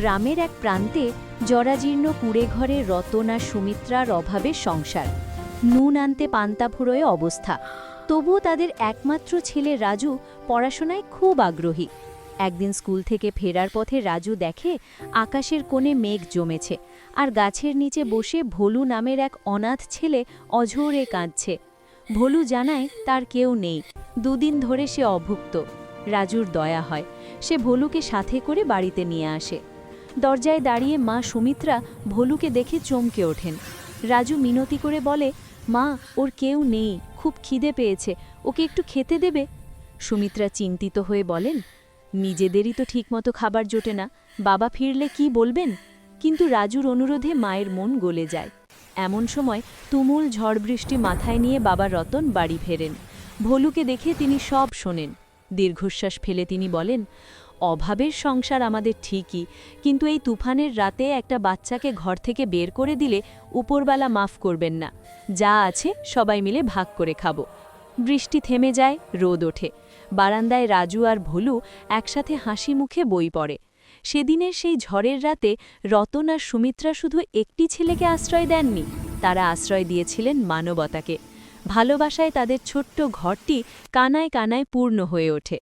গ্রামের এক প্রান্তে জরাজীর্ণ কুড়ে ঘরে রতন আর সুমিত্রার অভাবে সংসার। নুন আনতে পান্তা ফুরোয় অবস্থা। তবুও তাদের একমাত্র ছেলে রাজু পড়াশোনায় খুব আগ্রহী। একদিন স্কুল থেকে ফেরার পথে রাজু দেখে আকাশের কোণে মেঘ জমেছে আর গাছের নিচে বসে ভোলু নামের এক অনাথ ছেলে অঝোরে কাঁদছে। ভোলু জানায় তার কেউ নেই। দুদিন ধরে সে অভুক্ত। রাজুর দয়া হয়। সে ভোলুকে সাথে করে বাড়িতে নিয়ে আসে। দরজায় দাঁড়িয়ে মা সুমিত্রা ভলুকে দেখে চমকে ওঠেন। রাজু মিনতি করে বলে, মা, ওর কেউ নেই, খুব খিদে পেয়েছে, ওকে একটু খেতে দেবে? সুমিত্রা চিন্তিত হয়ে বলেন, নিজেদেরই তো ঠিকমতো খাবার জোটে না, বাবা ফিরলে কি বলবেন? কিন্তু রাজুর অনুরোধে মায়ের মন গলে যায়। এমন সময় তুমুল ঝড় বৃষ্টি মাথায় নিয়ে বাবা রতন বাড়ি ফেরেন। ভলুকে দেখে তিনি সব শোনেন। দীর্ঘশ্বাস ফেলে তিনি বলেন অভাবের সংসার আমাদের ঠিকই, কিন্তু এই তুফানের রাতে একটা বাচ্চাকে ঘর থেকে বের করে দিলে উপরবেলা মাফ করবেন না। যা আছে সবাই মিলে ভাগ করে খাব। বৃষ্টি থেমে যায়, রোদ ওঠে। বারান্দায় রাজু আর ভোলু একসাথে হাসি মুখে বই পড়ে। সেদিনের সেই ঝড়ের রাতে রতন আর সুমিত্রা শুধু একটি ছেলেকে আশ্রয় দেননি, তারা আশ্রয় দিয়েছিলেন মানবতাকে। ভালোবাসায় তাদের ছোট্ট ঘরটি কানায় কানায় পূর্ণ হয়ে ওঠে।